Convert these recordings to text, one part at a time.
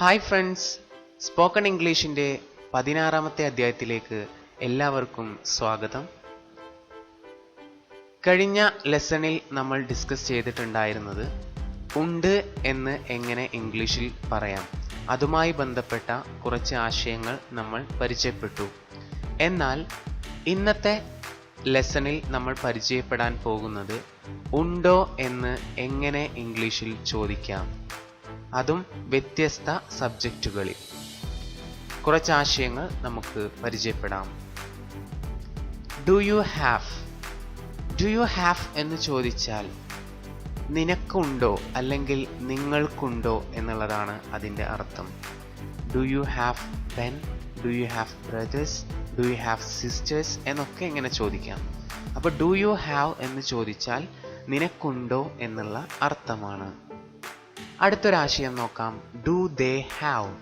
Hi friends spoken ഇംഗ്ലീഷിന്റെ പതിനാറാമത്തെ അധ്യായത്തിലേക്ക് എല്ലാവർക്കും സ്വാഗതം. കഴിഞ്ഞ ലെസണിൽ നമ്മൾ ഡിസ്കസ് ചെയ്തിട്ടുണ്ടായിരുന്നത് ഉണ്ട് എന്ന് എങ്ങനെ ഇംഗ്ലീഷിൽ പറയാം. അതുമായി ബന്ധപ്പെട്ട കുറച്ച് ആശയങ്ങൾ നമ്മൾ പരിചയപ്പെട്ടു. എന്നാൽ ഇന്നത്തെ ലെസണിൽ നമ്മൾ പരിചയപ്പെടാൻ പോകുന്നത് ഉണ്ടോ എന്ന് എങ്ങനെ ഇംഗ്ലീഷിൽ ചോദിക്കാം. അതും വ്യത്യസ്ത സബ്ജക്റ്റുകളിൽ. കുറച്ച് ആശയങ്ങൾ നമുക്ക് പരിചയപ്പെടാം. Do you have do you have എന്ന് ചോദിച്ചാൽ നിനക്കുണ്ടോ അല്ലെങ്കിൽ നിങ്ങൾക്കുണ്ടോ എന്നുള്ളതാണ് അതിന്റെ അർത്ഥം. Do you have pen do you have brothers do you have sisters എന്നൊക്കെ ഇങ്ങനെ ചോദിക്കാം. അപ്പോൾ ഡു യു ഹാവ് എന്ന് ചോദിച്ചാൽ നിനക്കുണ്ടോ എന്നുള്ള അർത്ഥമാണ്. അടുത്തൊരാശയം നോക്കാം. Do they have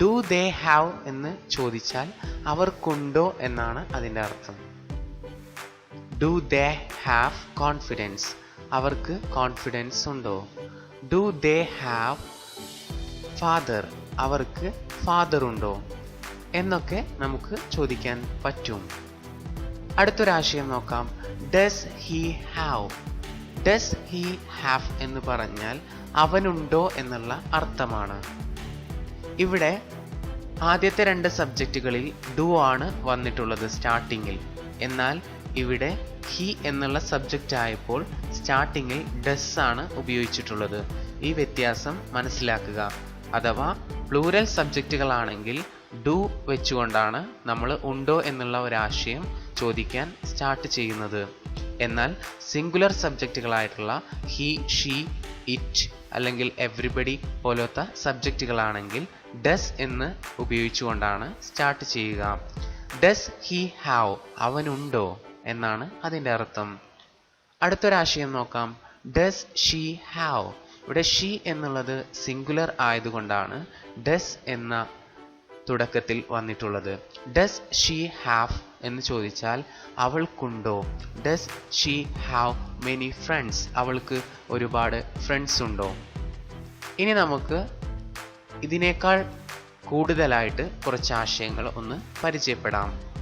do they have എന്ന് ചോദിച്ചാൽ അവർക്കുണ്ടോ എന്നാണ് അതിന്റെ അർത്ഥം. ഡു ദേ ഹാവ് കോൺഫിഡൻസ് അവർക്ക് കോൺഫിഡൻസ് ഉണ്ടോ? ഡു ദേ ഹാവ് ഫാദർ അവർക്ക് ഫാദർ ഉണ്ടോ? എന്നൊക്കെ നമുക്ക് ചോദിക്കാൻ പറ്റും. അടുത്തൊരാശയം നോക്കാം. Does he have does he have എന്ന് പറഞ്ഞാൽ അവനുണ്ടോ എന്നുള്ള അർത്ഥമാണ്. ഇവിടെ ആദ്യത്തെ രണ്ട് സബ്ജക്റ്റുകളിൽ ഡു ആണ് വന്നിട്ടുള്ളത് സ്റ്റാർട്ടിങ്ങിൽ എന്നാൽ ഇവിടെ ഹി എന്നുള്ള സബ്ജക്റ്റ് ആയപ്പോൾ സ്റ്റാർട്ടിങ്ങിൽ ഡസ് ആണ് ഉപയോഗിച്ചിട്ടുള്ളത്. ഈ വ്യത്യാസം മനസ്സിലാക്കുക. അഥവാ പ്ലൂരൽ സബ്ജക്റ്റുകളാണെങ്കിൽ ഡു വെച്ചുകൊണ്ടാണ് നമ്മൾ ഉണ്ടോ എന്നുള്ള ഒരാശയം ചോദിക്കാൻ സ്റ്റാർട്ട് ചെയ്യുന്നത്. എന്നാൽ സിംഗുലർ സബ്ജക്റ്റുകളായിട്ടുള്ള ഹി ഷീ ഇറ്റ് അല്ലെങ്കിൽ എവ്രിബഡി പോലത്തെ സബ്ജക്റ്റുകളാണെങ്കിൽ ഡസ് എന്ന് ഉപയോഗിച്ചുകൊണ്ടാണ് സ്റ്റാർട്ട് ചെയ്യുക. ഡസ് ഹി ഹാവ് അവനുണ്ടോ? എന്നാണ് അതിന്റെ അർത്ഥം. അടുത്തൊരാശയം നോക്കാം. ഡസ് ഷീ ഹാവ് ഇവിടെ ഷീ എന്നുള്ളത് സിംഗുലർ ആയതുകൊണ്ടാണ് ഡസ് എന്ന തുടക്കത്തിൽ വന്നിട്ടുള്ളത്. ഡസ് ഷീ ഹാവ് എന്ന് ചോദിച്ചാൽ അവൾക്കുണ്ടോ? Does she have many friends അവൾക്ക് ഒരുപാട് ഫ്രണ്ട്സ് ഉണ്ടോ? ഇനി നമുക്ക് ഇതിനേക്കാൾ കൂടുതലായിട്ട് കുറച്ച് ആശയങ്ങൾ ഒന്ന് പരിചയപ്പെടാം.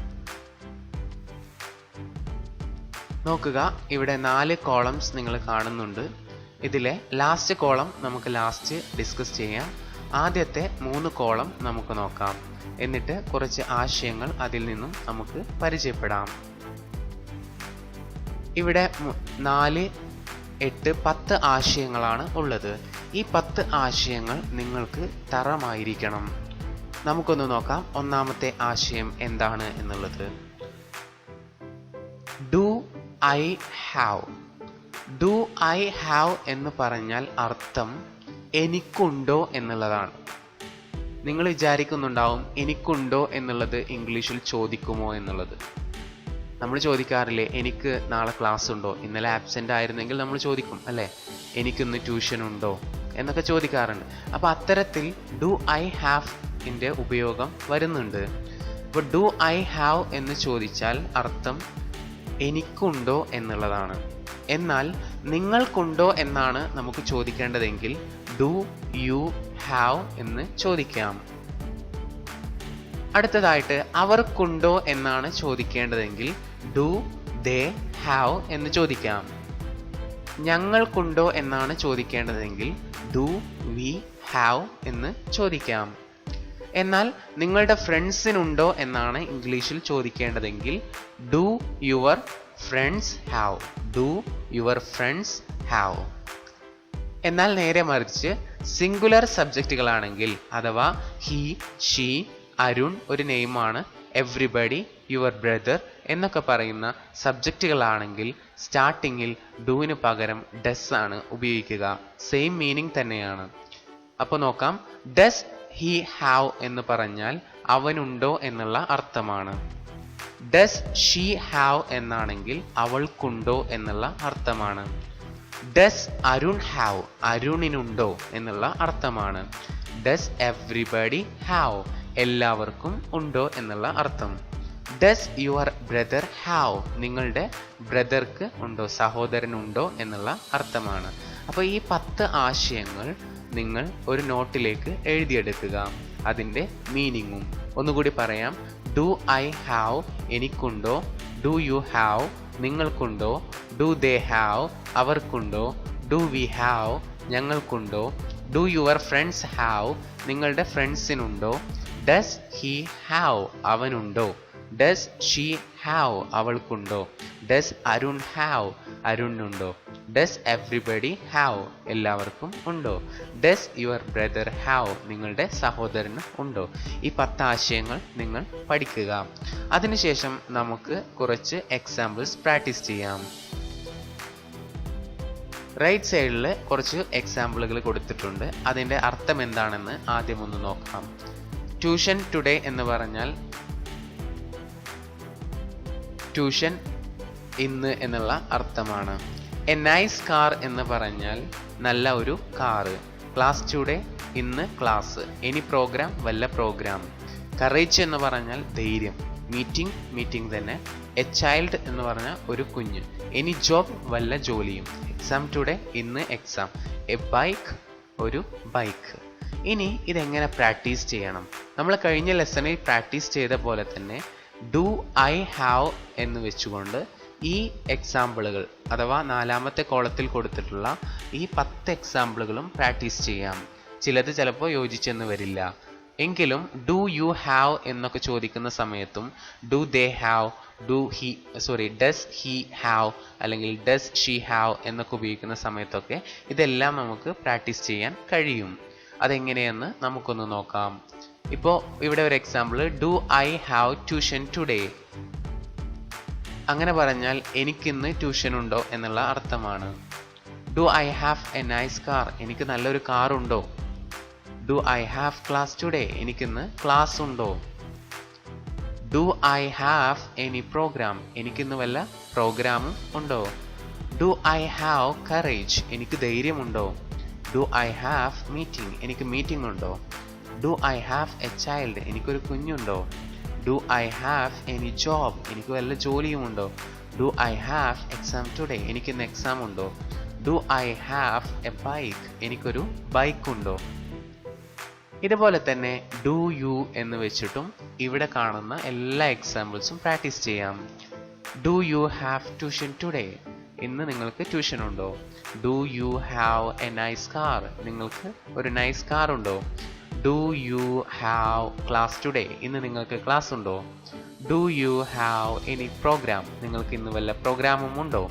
നോക്കുക ഇവിടെ നാല് കോളംസ് നിങ്ങൾ കാണുന്നുണ്ട്. ഇതിലെ ലാസ്റ്റ് കോളം നമുക്ക് ലാസ്റ്റ് ഡിസ്കസ് ചെയ്യാം. ആദ്യത്തെ മൂന്ന് കോളം നമുക്ക് നോക്കാം. എന്നിട്ട് കുറച്ച് ആശയങ്ങൾ അതിൽ നിന്നും നമുക്ക് പരിചയപ്പെടാം. ഇവിടെ നാല് എട്ട് പത്ത് ആശയങ്ങളാണ് ഉള്ളത്. ഈ പത്ത് ആശയങ്ങൾ നിങ്ങൾക്ക് തറമായിരിക്കണം. നമുക്കൊന്ന് നോക്കാം ഒന്നാമത്തെ ആശയം എന്താണ് എന്നുള്ളത്. Do I have. Do I have എന്ന് പറഞ്ഞാൽ അർത്ഥം എനിക്കുണ്ടോ എന്നുള്ളതാണ്. നിങ്ങൾ വിചാരിക്കുന്നുണ്ടാവും എനിക്കുണ്ടോ എന്നുള്ളത് ഇംഗ്ലീഷിൽ ചോദിക്കുമോ എന്നുള്ളത്. നമ്മൾ ചോദിക്കാറില്ലേ എനിക്ക് നാളെ ക്ലാസ് ഉണ്ടോ? ഇന്നലെ ആബ്സെന്റ് ആയിരുന്നെങ്കിൽ നമ്മൾ ചോദിക്കും അല്ലേ? എനിക്കിന്ന് ട്യൂഷൻ ഉണ്ടോ? എന്നൊക്കെ ചോദിക്കാറുണ്ട്. അപ്പോൾ അത്തരത്തിൽ ഡു ഐ ഹാവ് ഇന്റെ ഉപയോഗം വരുന്നുണ്ട്? അപ്പോൾ ഡു ഐ ഹാവ് എന്ന് ചോദിച്ചാൽ അർത്ഥം എനിക്കുണ്ടോ എന്നുള്ളതാണ്. എന്നാൽ നിങ്ങൾക്കുണ്ടോ എന്നാണ് നമുക്ക് ചോദിക്കേണ്ടതെങ്കിൽ ഡു യു ഹാവ് എന്ന് ചോദിക്കാം. അടുത്തതായിട്ട് അവർക്കുണ്ടോ എന്നാണ് ചോദിക്കേണ്ടതെങ്കിൽ ഡു ദേ ഹാവ് എന്ന് ചോദിക്കാം. ഞങ്ങൾക്കുണ്ടോ എന്നാണ് ചോദിക്കേണ്ടതെങ്കിൽ ഡു വി ഹാവ് എന്ന് ചോദിക്കാം. എന്നാൽ നിങ്ങളുടെ ഫ്രണ്ട്സിനുണ്ടോ എന്നാണ് ഇംഗ്ലീഷിൽ ചോദിക്കേണ്ടതെങ്കിൽ do your friends have do your friends have എന്നാൽ നേരെ മറിച്ച് സിംഗുലർ സബ്ജക്റ്റുകളാണെങ്കിൽ അഥവാ ഹി ഷീ അരുൺ ഒരു നെയിമാണ് എവ്രിബഡി യുവർ ബ്രദർ എന്നൊക്കെ പറയുന്ന സബ്ജക്റ്റുകളാണെങ്കിൽ സ്റ്റാർട്ടിങ്ങിൽ ഡൂവിന് പകരം ഡസ് ആണ് ഉപയോഗിക്കുക. സെയിം മീനിങ് തന്നെയാണ്. അപ്പോൾ നോക്കാം. ഡസ് ഹി ഹാവ് എന്ന് പറഞ്ഞാൽ അവനുണ്ടോ എന്നുള്ള അർത്ഥമാണ്. ഡസ് ഷീ ഹാവ് എന്നാണെങ്കിൽ അവൾക്കുണ്ടോ എന്നുള്ള അർത്ഥമാണ്. ഡസ് അരുൺ ഹാവ് അരുണിനുണ്ടോ എന്നുള്ള അർത്ഥമാണ്. ഡസ് എവ്രിബഡി ഹാവ് എല്ലാവർക്കും ഉണ്ടോ എന്നുള്ള അർത്ഥം. ഡസ് യുവർ ബ്രദർ ഹാവ് നിങ്ങളുടെ ബ്രദർക്ക് ഉണ്ടോ? സഹോദരനുണ്ടോ എന്നുള്ള അർത്ഥമാണ്. അപ്പോൾ ഈ പത്ത് ആശയങ്ങൾ നിങ്ങൾ ഒരു നോട്ടിലേക്ക് എഴുതിയെടുക്കുക. അതിന്റെ മീനിങ്ങും. ഒന്നുകൂടി പറയാം. ഡു ഐ ഹാവ് എനിക്കുണ്ടോ? ഡു യു ഹാവ് നിങ്ങൾക്കുണ്ടോ? ഡു ദേ ഹാവ് അവർക്കുണ്ടോ? ഡു വി ഹാവ് ഞങ്ങൾക്കുണ്ടോ? ഡു യുവർ ഫ്രണ്ട്സ് ഹാവ് നിങ്ങളുടെ ഫ്രണ്ട്സിനുണ്ടോ? ഡസ് ഹി ഹാവ് അവനുണ്ടോ? ഡസ് ഷീ ഹാവ് അവൾക്കുണ്ടോ? ഡസ് അരുൺ ഹാവ് അരുണിനുണ്ടോ? ഡസ് എവ്രിബഡി ഹാവ് എല്ലാവർക്കും ഉണ്ടോ? ഡസ് യുവർ ബ്രദർ ഹാവ് നിങ്ങളുടെ സഹോദരന് ഉണ്ടോ? ഈ പത്ത് ആശയങ്ങൾ നിങ്ങൾ പഠിക്കുക. അതിനുശേഷം നമുക്ക് കുറച്ച് എക്സാമ്പിൾസ് പ്രാക്ടീസ് ചെയ്യാം. റൈറ്റ് സൈഡിൽ കുറച്ച് എക്സാമ്പിളുകൾ കൊടുത്തിട്ടുണ്ട്. അതിന്റെ അർത്ഥം എന്താണെന്ന് ആദ്യം ഒന്ന് നോക്കാം. ട്യൂഷൻ ടുഡേ എന്ന് പറഞ്ഞാൽ ട്യൂഷൻ ഇന്ന് എന്നുള്ള അർത്ഥമാണ്. എ നൈസ് കാർ എന്ന് പറഞ്ഞാൽ നല്ല ഒരു കാറ് ക്ലാസ് ടുഡേ ഇന്ന് ക്ലാസ് എനി പ്രോഗ്രാം വല്ല പ്രോഗ്രാം കറേജ് എന്ന് പറഞ്ഞാൽ ധൈര്യം. മീറ്റിംഗ് മീറ്റിംഗ് തന്നെ. എ ചൈൽഡ് എന്ന് പറഞ്ഞാൽ ഒരു കുഞ്ഞ്. എനി ജോബ് വല്ല ജോലിയും. എക്സാം ടുഡേ ഇന്ന് എക്സാം എ ബൈക്ക് ഒരു ബൈക്ക് ഇനി ഇതെങ്ങനെ പ്രാക്ടീസ് ചെയ്യണം? നമ്മൾ കഴിഞ്ഞ ലെസണിൽ പ്രാക്ടീസ് ചെയ്ത പോലെ തന്നെ ഡു ഐ ഹാവ് എന്ന് വെച്ചുകൊണ്ട് ഈ എക്സാമ്പിളുകൾ അഥവാ നാലാമത്തെ കോളത്തിൽ കൊടുത്തിട്ടുള്ള ഈ പത്ത് എക്സാമ്പിളുകളും പ്രാക്ടീസ് ചെയ്യാം. ചിലത് ചിലപ്പോൾ യോജിച്ചെന്ന് വരില്ല. എങ്കിലും ഡു യു ഹാവ് എന്നൊക്കെ ചോദിക്കുന്ന സമയത്തും do they have do he sorry does he have അല്ലെങ്കിൽ ഡസ് ഷീ ഹാവ് എന്നൊക്കെ ഉപയോഗിക്കുന്ന സമയത്തൊക്കെ ഇതെല്ലാം നമുക്ക് പ്രാക്ടീസ് ചെയ്യാൻ കഴിയും. അതെങ്ങനെയെന്ന് നമുക്കൊന്ന് നോക്കാം. ഇപ്പോൾ ഇവിടെ ഒരു example do I have tuition today അങ്ങനെ പറഞ്ഞാൽ എനിക്കിന്ന് ട്യൂഷൻ ഉണ്ടോ എന്നുള്ള അർത്ഥമാണ്. Do I have a nice car എനിക്ക് നല്ലൊരു കാർ ഉണ്ടോ do I have class today എനിക്കിന്ന് ക്ലാസ് ഉണ്ടോ do I have any programme എനിക്കിന്ന് വല്ല പ്രോഗ്രാമും ഉണ്ടോ? ഡു ഐ ഹാവ് കറേജ് എനിക്ക് ധൈര്യമുണ്ടോ? ഡു ഐ ഹാവ് മീറ്റിംഗ് എനിക്ക് മീറ്റിംഗ് ഉണ്ടോ? Do I have a child എനിക്കൊരു കുഞ്ഞുണ്ടോ? Do I have any job എനിക്ക് വല്ല ജോലിയുമുണ്ടോ do I have exam today എനിക്കിന്ന് എക്സാം ഉണ്ടോ? Do I have a bike എനിക്കൊരു ബൈക്ക് ഉണ്ടോ? ഇതുപോലെ തന്നെ ഡു യു എന്ന് വെച്ചിട്ടും ഇവിടെ കാണുന്ന എല്ലാ എക്സാമ്പിൾസും പ്രാക്ടീസ് ചെയ്യാം. Do you have tuition today ഇന്ന് നിങ്ങൾക്ക് ട്യൂഷൻ ഉണ്ടോ? Do you have a nice car നിങ്ങൾക്ക് ഒരു നൈസ് കാർ ഉണ്ടോ? Do you have class today ഇന്ന് നിങ്ങൾക്ക് ക്ലാസ് ഉണ്ടോ? Do you have any programme നിങ്ങൾക്ക് ഇന്ന് വല്ല പ്രോഗ്രാമും ഉണ്ടോ?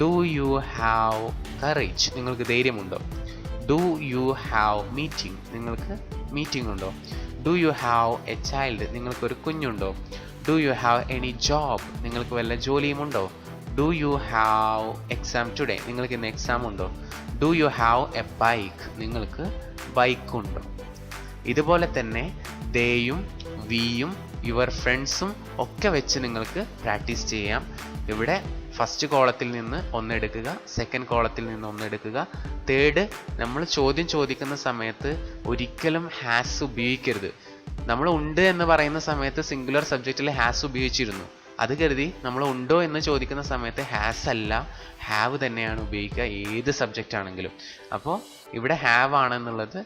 ഡു യു ഹാവ് കറേജ് നിങ്ങൾക്ക് ധൈര്യമുണ്ടോ? ഡു യു ഹാവ് മീറ്റിംഗ് നിങ്ങൾക്ക് മീറ്റിംഗ് ഉണ്ടോ? Do you have a child നിങ്ങൾക്കൊരു കുഞ്ഞുണ്ടോ? Do you have any job നിങ്ങൾക്ക് വല്ല ജോലിയുമുണ്ടോ? Do you have exam today നിങ്ങൾക്ക് ഇന്ന് എക്സാം ഉണ്ടോ? Do you have a bike നിങ്ങൾക്ക് ബൈക്ക് ഉണ്ടോ? ഇതുപോലെ തന്നെ ദേയും വിയും യുവർ ഫ്രണ്ട്സും ഒക്കെ വെച്ച് നിങ്ങൾക്ക് പ്രാക്ടീസ് ചെയ്യാം. ഇവിടെ ഫസ്റ്റ് കോളത്തിൽ നിന്ന് ഒന്നെടുക്കുക സെക്കൻഡ് കോളത്തിൽ നിന്ന് ഒന്നെടുക്കുക തേർഡ് നമ്മൾ ചോദ്യം ചോദിക്കുന്ന സമയത്ത് ഒരിക്കലും ഹാസ് ഉപയോഗിക്കരുത്. നമ്മൾ ഉണ്ട് എന്ന് പറയുന്ന സമയത്ത് സിംഗുലർ സബ്ജക്റ്റിൽ ഹാസ് ഉപയോഗിച്ചിരുന്നു. അത് കരുതി നമ്മൾ ഉണ്ടോ എന്ന് ചോദിക്കുന്ന സമയത്ത് ഹാസ് അല്ല ഹാവ് തന്നെയാണ് ഉപയോഗിക്കുക ഏത് സബ്ജക്റ്റ് ആണെങ്കിലും. അപ്പോൾ ഇവിടെ ഹാവ് ആണെന്നുള്ളത്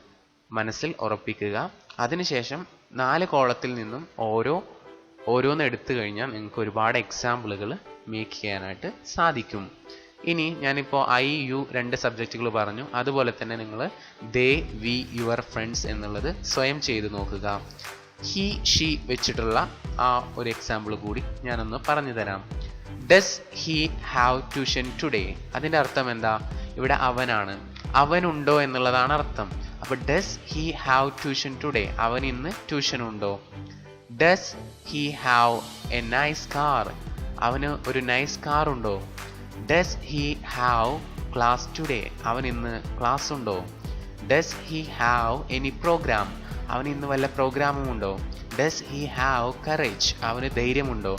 മനസ്സിൽ ഉറപ്പിക്കുക. അതിനുശേഷം നാല് കോളത്തിൽ നിന്നും ഓരോ ഓരോന്ന് എടുത്തു കഴിഞ്ഞാൽ നിങ്ങൾക്ക് ഒരുപാട് എക്സാമ്പിളുകൾ മേക്ക് ചെയ്യാനായിട്ട് സാധിക്കും. ഇനി ഞാനിപ്പോൾ ഐ യു രണ്ട് സബ്ജക്റ്റുകൾ പറഞ്ഞു. അതുപോലെ തന്നെ നിങ്ങൾ ദേ വി യുവർ ഫ്രണ്ട്സ് എന്നുള്ളത് സ്വയം ചെയ്ത് നോക്കുക. ഹി ഷി വെച്ചിട്ടുള്ള ആ ഒരു എക്സാമ്പിൾ കൂടി ഞാനൊന്ന് പറഞ്ഞു തരാം. Does he have tuition today അതിന്റെ അർത്ഥം എന്താ? ഇവിടെ അവനാണ്. അവനുണ്ടോ എന്നുള്ളതാണ് അർത്ഥം. അപ്പൊ does he have tuition today അവൻ ഇന്ന് ട്യൂഷൻ ഉണ്ടോ? Does he have a nice car അവന് ഒരു നൈസ് കാർ ഉണ്ടോ? Does he have class today അവൻ ഇന്ന് ക്ലാസ് ഉണ്ടോ? Does he have any programme അവൻ ഇന്ന് വല്ല പ്രോഗ്രാമും ഉണ്ടോ? ഡസ് ഹി ഹാവ് കറേജ് അവന് ധൈര്യമുണ്ടോ?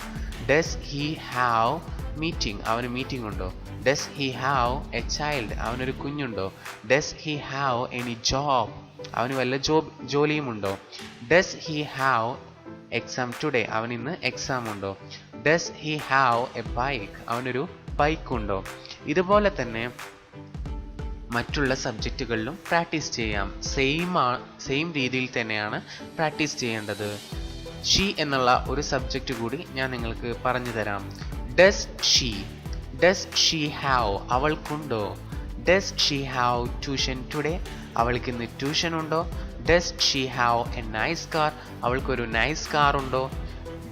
ഡസ് ഹി ഹാവ് മീറ്റിംഗ് അവന് മീറ്റിംഗ് ഉണ്ടോ? Does he have a child അവനൊരു കുഞ്ഞുണ്ടോ? Does he have any job അവന് വല്ല job ജോലിയുമുണ്ടോ does he have exam today അവൻ ഇന്ന് എക്സാം ഉണ്ടോ? Does he have a bike അവനൊരു ബൈക്ക് ഉണ്ടോ? ഇതുപോലെ തന്നെ മറ്റുള്ള സബ്ജക്റ്റുകളിലും പ്രാക്ടീസ് ചെയ്യാം. സെയിം ആ സെയിം രീതിയിൽ തന്നെയാണ് പ്രാക്ടീസ് ചെയ്യേണ്ടത്. ഷീ എന്നുള്ള ഒരു സബ്ജക്റ്റ് കൂടി ഞാൻ നിങ്ങൾക്ക് പറഞ്ഞു തരാം. Does she does she have അവൾക്കുണ്ടോ? Does she have tuition today അവൾക്ക് ഇന്ന് ട്യൂഷൻ ഉണ്ടോ? Does she have a nice car അവൾക്കൊരു നൈസ് കാർ ഉണ്ടോ?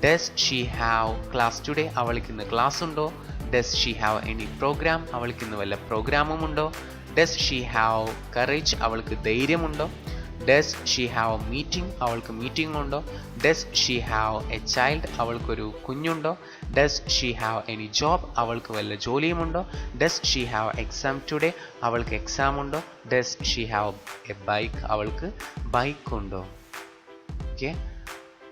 Does she have class today അവൾക്ക് ഇന്ന് ക്ലാസ് ഉണ്ടോ? Does she have any programme അവൾക്ക് ഇന്ന് വല്ല പ്രോഗ്രാമും ഉണ്ടോ? ഡസ് ഷീ ഹാവ് കറേജ് അവൾക്ക് ധൈര്യമുണ്ടോ? Does she have a meeting അവൾക്ക് മീറ്റിംഗ് ഉണ്ടോ? Does she have a child അവൾക്കൊരു കുഞ്ഞുണ്ടോ? Does she have any job അവൾക്ക് വല്ല ജോലിയുമുണ്ടോ? Does she have exam today അവൾക്ക് എക്സാം ഉണ്ടോ? Does she have a bike അവൾക്ക് ബൈക്ക് ഉണ്ടോ? ഓക്കെ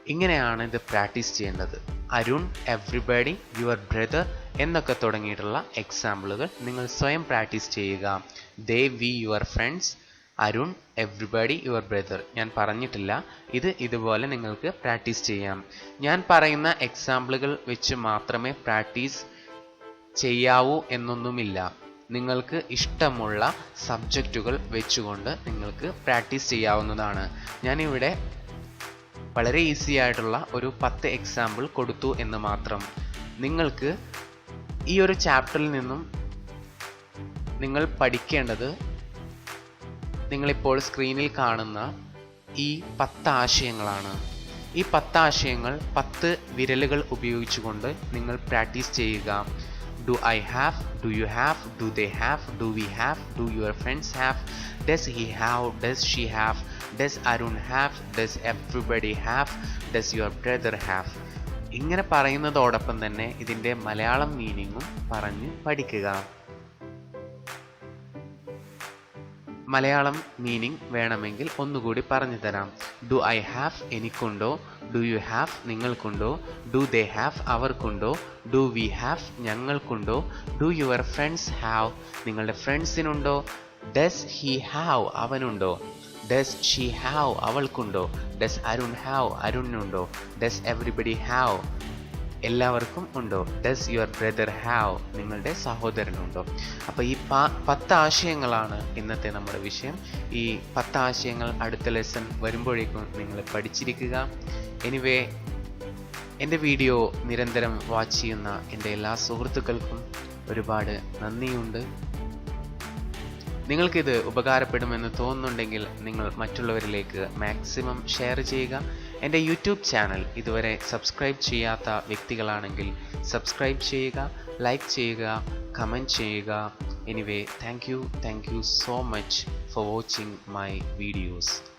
ഇങ്ങനെയാണ് ഇത് പ്രാക്ടീസ് ചെയ്യേണ്ടത്. അരുൺ എവ്രിബഡി യുവർ ബ്രദർ എന്നൊക്കെ തുടങ്ങിയിട്ടുള്ള എക്സാമ്പിളുകൾ നിങ്ങൾ സ്വയം പ്രാക്ടീസ് ചെയ്യുക. They we your friends Arun everybody your brother ഞാൻ പറഞ്ഞിട്ടില്ല. ഇത് ഇതുപോലെ നിങ്ങൾക്ക് പ്രാക്ടീസ് ചെയ്യാം. ഞാൻ പറയുന്ന എക്സാമ്പിളുകൾ വെച്ച് മാത്രമേ പ്രാക്ടീസ് ചെയ്യാവൂ എന്നൊന്നുമില്ല. നിങ്ങൾക്ക് ഇഷ്ടമുള്ള സബ്ജക്റ്റുകൾ വെച്ചുകൊണ്ട് നിങ്ങൾക്ക് പ്രാക്ടീസ് ചെയ്യാവുന്നതാണ്. ഞാനിവിടെ വളരെ ഈസി ആയിട്ടുള്ള ഒരു പത്ത് എക്സാമ്പിൾ കൊടുത്തു എന്ന് മാത്രം. നിങ്ങൾക്ക് ഈ ഒരു ചാപ്റ്ററിൽ നിന്നും നിങ്ങൾ പഠിക്കേണ്ടത് നിങ്ങളിപ്പോൾ സ്ക്രീനിൽ കാണുന്ന ഈ പത്ത് ആശയങ്ങളാണ്. ഈ പത്ത് ആശയങ്ങൾ പത്ത് വിരലുകൾ ഉപയോഗിച്ചുകൊണ്ട് നിങ്ങൾ പ്രാക്ടീസ് ചെയ്യുക. Do I have do you have do they have do we have do your friends have does he have does she have does Arun have does everybody have does your brother have. ഇങ്ങനെ പറയുന്നതോടൊപ്പം തന്നെ ഇതിന്റെ മലയാളം മീനിങ്ങും പറഞ്ഞ് പഠിക്കുക. Malayalam meaning വേണമെങ്കിൽ ഒന്നുകൂടി പറഞ്ഞു തരാം. ഡു ഐ ഹാവ് എനിക്കുണ്ടോ? ഡു യു ഹാവ് നിങ്ങൾക്കുണ്ടോ? ഡു ദേ ഹാവ് അവർക്കുണ്ടോ? ഡു വി ഹാവ് ഞങ്ങൾക്കുണ്ടോ? ഡു യുവർ ഫ്രണ്ട്സ് ഹാവ് നിങ്ങളുടെ ഫ്രണ്ട്സിനുണ്ടോ? ഡസ് ഹി ഹാവ് അവനുണ്ടോ? ഡസ് ഷീ ഹാവ് അവൾക്കുണ്ടോ? ഡസ് അരുൺ ഹാവ് അരുണിനുണ്ടോ? ഡസ് എവറിബഡി ഹാവ് എല്ലാവർക്കും ഉണ്ടോ? ഡസ് യുവർ ബ്രദർ ഹാവ് നിങ്ങളുടെ സഹോദരനുണ്ടോ? അപ്പോൾ ഈ പ പത്ത് ആശയങ്ങളാണ് ഇന്നത്തെ നമ്മുടെ വിഷയം. ഈ പത്ത് ആശയങ്ങൾ അടുത്ത ലെസൺ വരുമ്പോഴേക്കും നിങ്ങൾ പഠിച്ചിരിക്കുക. എനിവേ എന്റെ വീഡിയോ നിരന്തരം വാച്ച് ചെയ്യുന്ന എന്റെ എല്ലാ സുഹൃത്തുക്കൾക്കും ഒരുപാട് നന്ദിയുണ്ട്. നിങ്ങൾക്കിത് ഉപകാരപ്പെടുമെന്ന് തോന്നുന്നുണ്ടെങ്കിൽ നിങ്ങൾ മറ്റുള്ളവരിലേക്ക് മാക്സിമം ഷെയർ ചെയ്യുക. എന്റെ യൂട്യൂബ് ചാനൽ ഇതുവരെ സബ്സ്ക്രൈബ് ചെയ്യാത്ത വ്യക്തികളാണെങ്കിൽ സബ്സ്ക്രൈബ് ചെയ്യുക ലൈക്ക് ചെയ്യുക കമന്റ് ചെയ്യുക. Anyway thank you thank you so much for watching my videos.